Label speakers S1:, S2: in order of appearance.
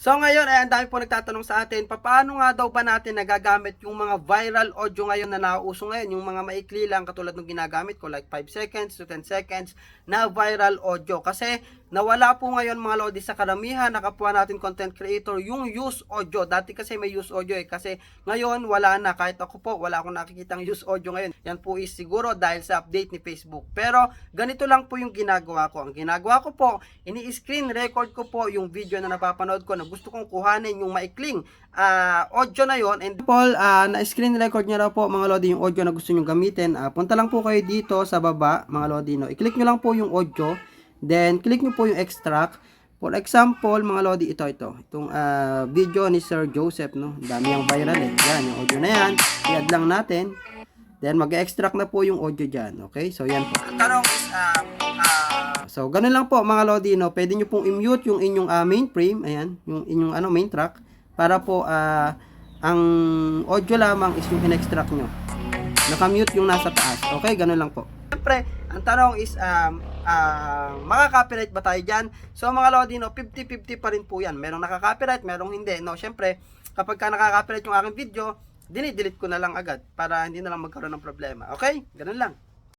S1: So ngayon ay ang dami po nagtatanong sa atin, paano nga daw ba natin nagagamit yung mga viral audio ngayon na nauuso ngayon, yung mga maikli lang katulad ng ginagamit ko like 5 seconds to 10 seconds na viral audio. Kasi nawala po ngayon mga lodi sa karamihan na kapwa natin content creator yung use audio. Dati kasi may use audio eh kasi ngayon wala na kahit ako po wala akong nakikitang use audio ngayon. Yan po is siguro dahil sa update ni Facebook. Pero ganito lang po yung ginagawa ko. Ang ginagawa ko po, ini-screen record ko po yung video na napapanood ko na gusto kong kuhanin yung maikling ah, audio na yon and Paul ah, na screen record niya raw po mga lodi yung audio na gusto niyo gamitin Ah, punta lang po kayo dito sa baba mga lodi no i-click niyo lang po yung audio then click niyo po yung extract for example mga lodi ito ito itong ah, video ni Sir Joseph no Ang dami yung viral eh yan yung audio na yan i-add lang natin then mag-extract na po yung audio dyan okay so yan po ang tanong is So, ganun lang po mga Lodi, no? Pwede nyo pong i-mute yung inyong ah, main frame, ayan, yung inyong ano, main track, para po ah, ang audio lamang is yung in-extract nyo. Naka-mute yung nasa taas. Okay, ganun lang po. Siyempre, ang tanong is, um, ah, makaka-copyright ba tayo dyan? So, mga Lodi, no, 50-50 pa rin po yan. Merong nakaka-copyright, merong hindi. No, siyempre, kapag ka nakaka-copyright yung aking video, dinidelete ko na lang agad para hindi na lang magkaroon ng problema. Okay? Ganun lang.